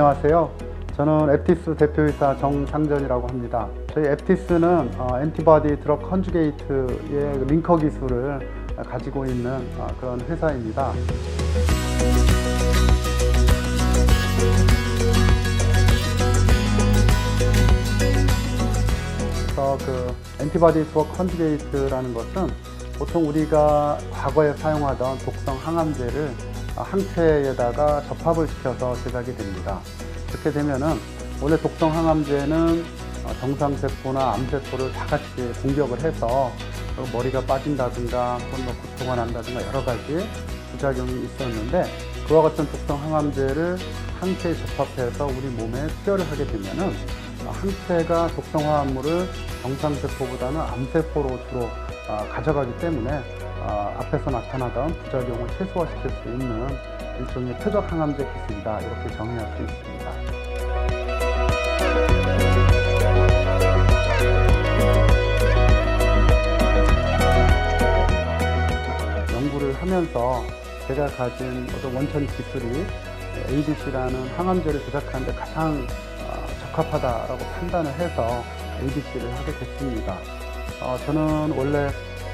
안녕하세요. 저는 앱티스 대표이사 정상전이라고 합니다. 저희 앱티스는 어, 엔티바디 드럭 컨주게이트의 링커 기술을 가지고 있는 어, 그런 회사입니다. 그래서 그 엔티바디 드럭 컨주게이트라는 것은 보통 우리가 과거에 사용하던 독성 항암제를 어, 항체에다가 접합을 시켜서 제작이 됩니다. 그렇게 되면은 원래 독성 항암제는 어, 정상세포나 암세포를 다 같이 공격을 해서 어, 머리가 빠진다든가 혹은 뭐 구토가 난다든가 여러 가지 부작용이 있었는데 그와 같은 독성 항암제를 항체에 접합해서 우리 몸에 투여를 하게 되면은 어, 항체가 독성 화합물을 정상세포보다는 암세포로 주로 어, 가져가기 때문에 어, 앞에서 나타나던 부작용을 최소화시킬 수 있는 일종의 표적 항암제 기술이다 이렇게 정의할 수 있습니다. 연구를 하면서 제가 가진 어떤 원천 기술이 ADC라는 항암제를 제작하는데 가장 어, 적합하다라고 판단을 해서 ADC를 하게 됐습니다. 어, 저는 원래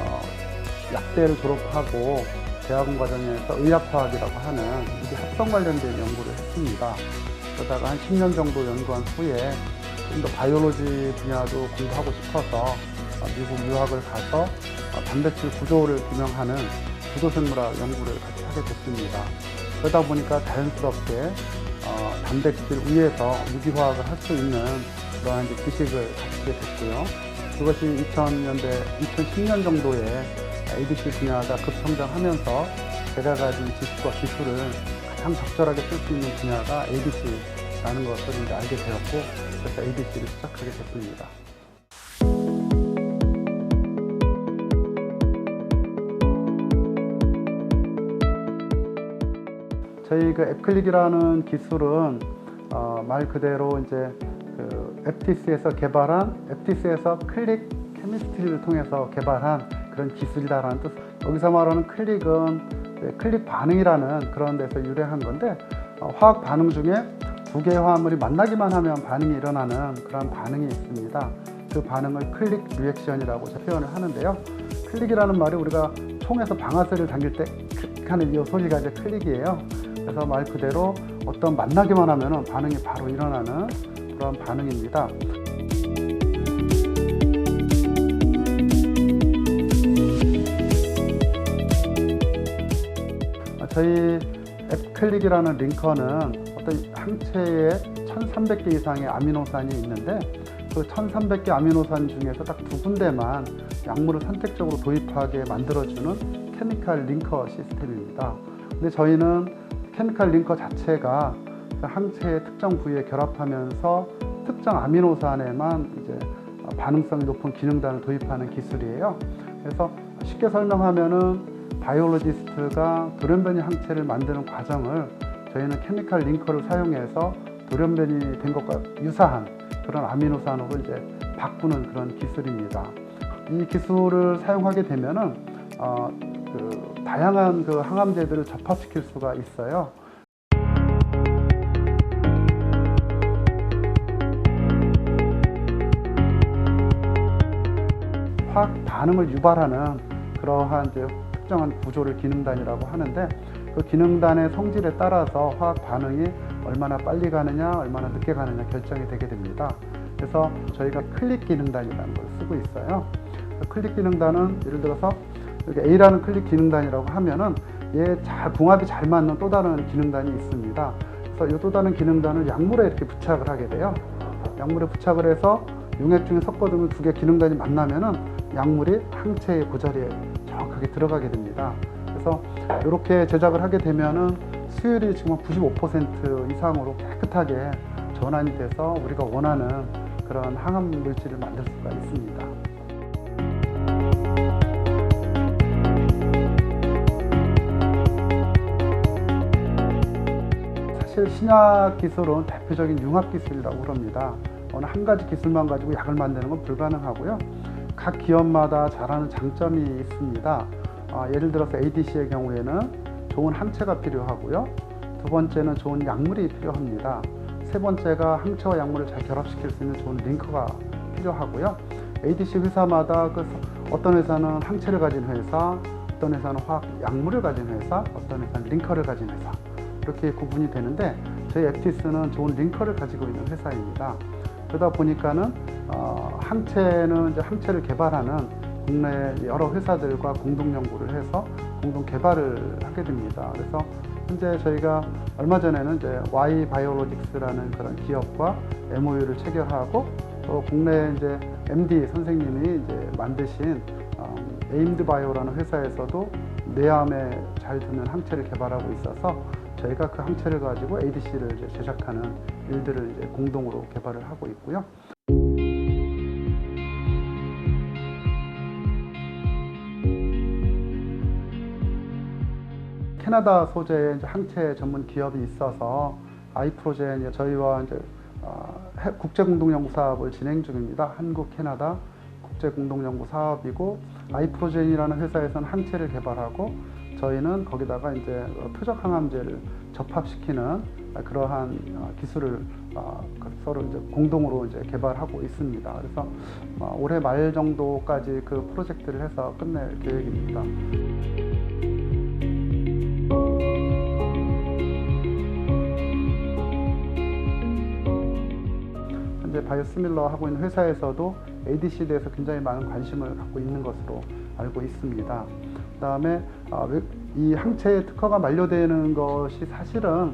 어, 약대를 졸업하고 대학원 과정에서 의학화학이라고 하는 이게 합성 관련된 연구를 했습니다. 그러다가 한 10년 정도 연구한 후에 좀 더 바이올로지 분야도 공부하고 싶어서 어, 미국 유학을 가서 어, 단백질 구조를 규명하는 구조생물학 연구를 같이 하게 됐습니다. 그러다 보니까 자연스럽게 어, 단백질 위에서 유기화학을 할 수 있는 그러한 지식을 갖게 됐고요. 그것이 2000년대, 2010년 정도에 ADC 분야가 급성장하면서 제가 가진 지식과 기술을 가장 적절하게 쓸 수 있는 분야가 ADC라는 것을 이제 알게 되었고, 그래서 ADC를 시작하게 됐습니다. 저희 그 앱클릭이라는 기술은 어, 말 그대로 이제 그 앱티스에서 개발한 앱티스에서 클릭 케미스트리를 통해서 개발한 그런 기술이다라는 뜻. 여기서 말하는 클릭은 이제 클릭 반응이라는 그런 데서 유래한 건데 어, 화학 반응 중에 두 개의 화합물이 만나기만 하면 반응이 일어나는 그런 반응이 있습니다. 그 반응을 클릭 리액션이라고 표현을 하는데요. 클릭이라는 말이 우리가 총에서 방아쇠를 당길 때 클릭 하는 이 소리가 이제 클릭이에요. 그래서 말 그대로 어떤 만나기만 하면 반응이 바로 일어나는 그런 반응입니다. 아, 저희 앱클릭이라는 링커는 어떤 항체에 1300개 이상의 아미노산이 있는데 그 1300개 아미노산 중에서 딱 두 군데만 약물을 선택적으로 도입하게 만들어주는 케미칼 링커 시스템입니다. 근데 저희는 케미칼 링커 자체가 그 항체의 특정 부위에 결합하면서 특정 아미노산에만 이제 반응성이 높은 기능단을 도입하는 기술이에요. 그래서 쉽게 설명하면은 바이올로지스트가 돌연변이 항체를 만드는 과정을 저희는 케미칼 링커를 사용해서 돌연변이 된 것과 유사한 그런 아미노산으로 이제 바꾸는 그런 기술입니다. 이 기술을 사용하게 되면은 어, 그 다양한 그 항암제들을 접합시킬 수가 있어요. 화학 반응을 유발하는 그러한 이제 특정한 구조를 기능단이라고 하는데 그 기능단의 성질에 따라서 화학 반응이 얼마나 빨리 가느냐, 얼마나 늦게 가느냐 결정이 되게 됩니다. 그래서 저희가 클릭 기능단이라는 걸 쓰고 있어요. 그 클릭 기능단은 예를 들어서 이렇게 A라는 클릭 기능단이라고 하면은 얘 잘 궁합이 잘 맞는 또 다른 기능단이 있습니다. 그래서 이 또 다른 기능단을 약물에 이렇게 부착을 하게 돼요. 약물에 부착을 해서 용액 중에 섞어두면 두 개 기능단이 만나면은 약물이 항체의 그 자리에 정확하게 들어가게 됩니다. 그래서 이렇게 제작을 하게 되면은 수율이 지금 95% 이상으로 깨끗하게 전환이 돼서 우리가 원하는 그런 항암 물질을 만들 수가 있습니다. 사실 신약 기술은 대표적인 융합 기술이라고 그럽니다. 어느 한 가지 기술만 가지고 약을 만드는 건 불가능하고요. 각 기업마다 잘하는 장점이 있습니다. 아, 예를 들어서 ADC의 경우에는 좋은 항체가 필요하고요. 두 번째는 좋은 약물이 필요합니다. 세 번째가 항체와 약물을 잘 결합시킬 수 있는 좋은 링커가 필요하고요. ADC 회사마다 그 어떤 회사는 항체를 가진 회사, 어떤 회사는 화학 약물을 가진 회사, 어떤 회사는 링커를 가진 회사 이렇게 구분이 되는데 저희 액티스는 좋은 링커를 가지고 있는 회사입니다. 그러다 보니까는 어, 항체는 이제 항체를 개발하는 국내 여러 회사들과 공동 연구를 해서 공동 개발을 하게 됩니다. 그래서 현재 저희가 얼마 전에는 이제 Y 바이오로직스라는 그런 기업과 MOU를 체결하고 또 국내 이제 MD 선생님이 이제 만드신 어, 에임드 바이오라는 회사에서도 뇌암에 잘 드는 항체를 개발하고 있어서 저희가 그 항체를 가지고 ADC를 이제 제작하는 일들을 이제 공동으로 개발을 하고 있고요. 캐나다 소재의 이제 항체 전문 기업이 있어서 아이프로젠 저희와 이제 어, 해- 국제 공동 연구 사업을 진행 중입니다. 한국 캐나다 국제 공동 연구 사업이고 아이프로젠이라는 회사에서는 항체를 개발하고 저희는 거기다가 이제 어, 표적 항암제를 접합시키는 그러한 어, 기술을 어, 그 서로 이제 공동으로 이제 개발하고 있습니다. 그래서 어, 올해 말 정도까지 그 프로젝트를 해서 끝낼 계획입니다. 현재 바이오시밀러 하고 있는 회사에서도 ADC에 대해서 굉장히 많은 관심을 갖고 있는 것으로 알고 있습니다. 그다음에 아, 외- 이 항체의 특허가 만료되는 것이 사실은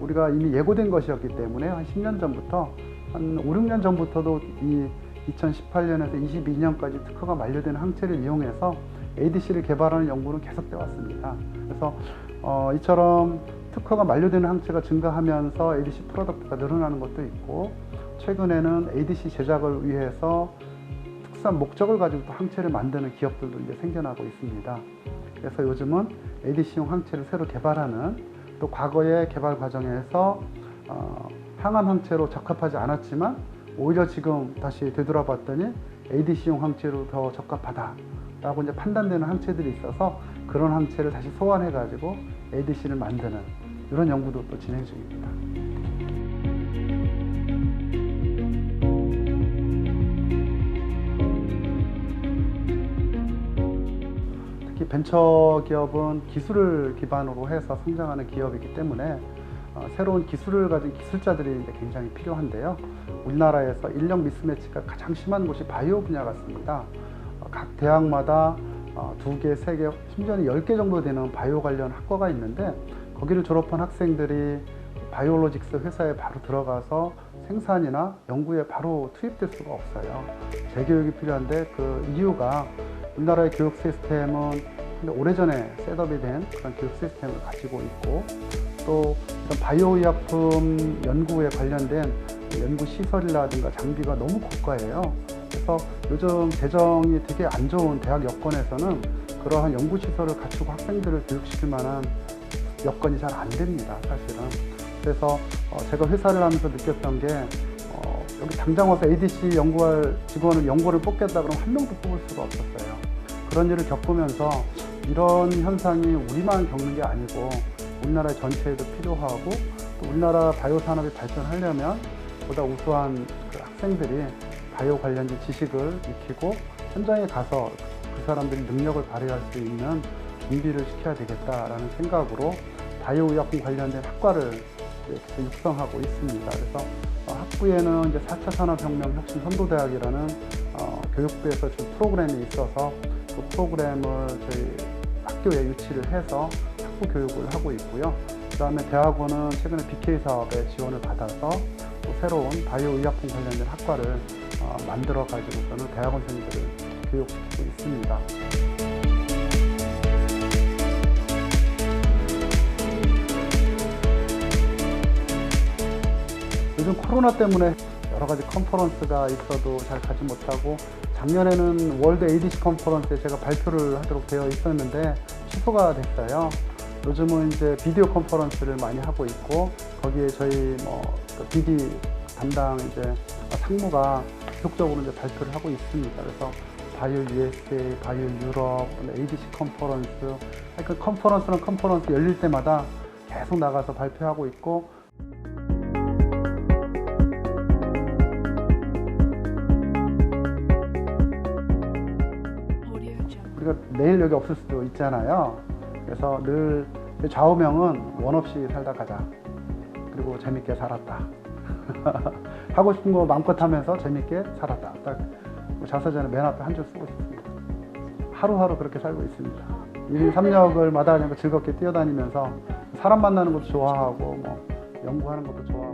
우리가 이미 예고된 것이었기 때문에 한 10년 전부터 한 5, 6년 전부터도 이 2018년에서 22년까지 특허가 만료되는 항체를 이용해서 ADC를 개발하는 연구는 계속돼 왔습니다. 그래서 어, 이처럼 특허가 만료되는 항체가 증가하면서 ADC 프로덕트가 늘어나는 것도 있고 최근에는 ADC 제작을 위해서 특수한 목적을 가지고 또 항체를 만드는 기업들도 이제 생겨나고 있습니다. 그래서 요즘은 ADC용 항체를 새로 개발하는 또 과거의 개발 과정에서 어, 항암 항체로 적합하지 않았지만 오히려 지금 다시 되돌아봤더니 ADC용 항체로 더 적합하다라고 이제 판단되는 항체들이 있어서 그런 항체를 다시 소환해 가지고 ADC를 만드는 이런 연구도 또 진행 중입니다. 벤처 기업은 기술을 기반으로 해서 성장하는 기업이기 때문에 어, 새로운 기술을 가진 기술자들이 굉장히 필요한데요. 우리나라에서 인력 미스매치가 가장 심한 곳이 바이오 분야 같습니다. 어, 각 대학마다 어, 두 개, 세 개, 심지어는 열 개 정도 되는 바이오 관련 학과가 있는데 거기를 졸업한 학생들이 바이오로직스 회사에 바로 들어가서 생산이나 연구에 바로 투입될 수가 없어요. 재교육이 필요한데 그 이유가 우리나라의 교육 시스템은 오래전에 셋업이 된 그런 교육 시스템을 가지고 있고 또 이런 바이오 의약품 연구에 관련된 연구 시설이라든가 장비가 너무 고가예요. 그래서 요즘 재정이 되게 안 좋은 대학 여건에서는 그러한 연구 시설을 갖추고 학생들을 교육시킬 만한 여건이 잘 안 됩니다, 사실은. 그래서 어, 제가 회사를 하면서 느꼈던 게 어, 여기 당장 와서 ADC 연구할 직원을 연구를 뽑겠다 그러면 한 명도 뽑을 수가 없었어요. 그런 일을 겪으면서 이런 현상이 우리만 겪는 게 아니고 우리나라 전체에도 필요하고 또 우리나라 바이오 산업이 발전하려면 보다 우수한 그 학생들이 바이오 관련된 지식을 익히고 현장에 가서 그 사람들이 능력을 발휘할 수 있는 준비를 시켜야 되겠다라는 생각으로 바이오 의약품 관련된 학과를 육성하고 있습니다. 그래서 어, 학부에는 이제 4차 산업혁명 혁신 선도대학이라는 어, 교육부에서 준 프로그램이 있어서 그 프로그램을 저희 학교에 유치를 해서 학부 교육을 하고 있고요. 그 다음에 대학원은 최근에 BK 사업에 지원을 받아서 또 새로운 바이오 의약품 관련된 학과를 어, 만들어 가지고서는 대학원생들을 교육시키고 있습니다. 요즘 코로나 때문에 여러 가지 컨퍼런스가 있어도 잘 가지 못하고 작년에는 월드 ADC 컨퍼런스에 제가 발표를 하도록 되어 있었는데 취소가 됐어요. 요즘은 이제 비디오 컨퍼런스를 많이 하고 있고 거기에 저희 뭐그 BD 담당 이제 상무가 계속적으로 이제 발표를 하고 있습니다. 그래서 바이오 USA, 바이오 유럽, ADC 컨퍼런스, 하여튼 컨퍼런스는 컨퍼런스 열릴 때마다 계속 나가서 발표하고 있고 우리가 내일 여기 없을 수도 있잖아요. 그래서 늘 좌우명은 원 없이 살다 가자. 그리고 재밌게 살았다. 하고 싶은 거 마음껏 하면서 재밌게 살았다. 딱 자서전에 맨 앞에 한 줄 쓰고 싶습니다. 하루하루 그렇게 살고 있습니다. 1인 3역을 마다하면서 즐겁게 뛰어다니면서 사람 만나는 것도 좋아하고 뭐 연구하는 것도 좋아하고